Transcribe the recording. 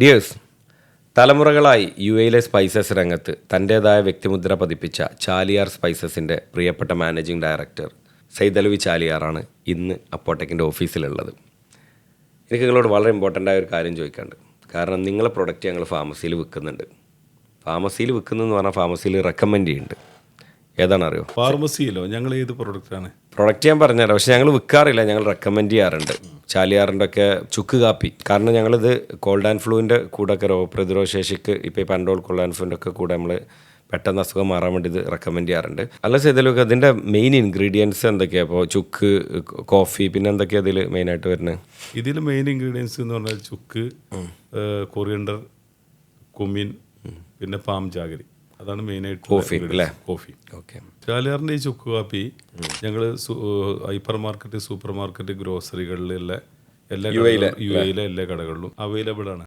Dears തലമുറകളായി U എയിലെ spices രംഗത്ത് തന്റേതായ വ്യക്തിമുദ്ര പതിപ്പിച്ച ചാലിയാർ സ്പൈസസിന്റെ പ്രിയപ്പെട്ട മാനേജിംഗ് ഡയറക്ടർ സൈദലവി ചാലിയാറാണ് ഇന്ന് അപ്പോട്ടേക്കിന്റെ ഓഫീസിലുള്ളത് എനിക്ക് നിങ്ങളോട് വളരെ ഇമ്പോർട്ടന്റ് ആയ ഒരു കാര്യം ചോദിക്കാണ്ട് കാരണം നിങ്ങളെ പ്രൊഡക്റ്റ് ഞങ്ങൾ ഫാർമസിയിൽ വിൽക്കുന്നുണ്ട്. ഫാർമസിയിൽ വിൽക്കുന്നതെന്ന് പറഞ്ഞാൽ ഫാർമസിയിൽ റെക്കമെൻഡ് ചെയ്യുന്നുണ്ട്. ഏതാണ് അറിയോ ഫാർമസിയിലോ ഞങ്ങൾ ഏത് പ്രൊഡക്റ്റാണ് പ്രൊഡക്റ്റ് ഞാൻ പറഞ്ഞുതരാം. പക്ഷെ ഞങ്ങൾ വിൽക്കാറില്ല. ഞങ്ങൾ റെക്കമെൻഡ് ചെയ്യാറുണ്ട്. ചാലിയാറിന്റെ ഒക്കെ ചുക്ക് കാപ്പി. കാരണം ഞങ്ങളിത് കോൾഡ് ആൻഡ് ഫ്ലൂവിന്റെ കൂടെ ഒക്കെ രോഗപ്രതിരോധ ശേഷിക്ക് ഇപ്പോൾ ഈ പണ്ടോൾ കോൾഡ് ആൻഡ് ഫ്ലൂവിന്റെ ഒക്കെ കൂടെ നമ്മൾ പെട്ടെന്ന് അസുഖം മാറാൻ വേണ്ടി ഇത് റെക്കമെൻഡ് ചെയ്യാറുണ്ട്. അല്ല ചെയ്തതിലൊക്കെ അതിന്റെ മെയിൻ ഇൻഗ്രീഡിയൻസ് എന്തൊക്കെയാണ് അപ്പോൾ ചുക്ക് കോഫി പിന്നെ എന്തൊക്കെയാണ് ഇതിൽ മെയിനായിട്ട് വരുന്നത് ഇതിൽ മെയിൻ ഇൻഗ്രീഡിയൻസ് എന്ന് പറഞ്ഞാൽ ചുക്ക് കൊറിയണ്ടർ കുമിൻ പിന്നെ പാം ജാഗരി അതാണ് മെയിനായിട്ട് കോഫി, അല്ലേ? കോഫി ഓക്കെ ചാലിയാറിന്റെ ഈ ചുക്ക് കാപ്പി ഞങ്ങൾ ഹൈപ്പർ മാർക്കറ്റ് സൂപ്പർ മാർക്കറ്റ് ഗ്രോസറികളിലെ എല്ലാ യു എയിലെ എല്ലാ കടകളിലും അവൈലബിൾ ആണ്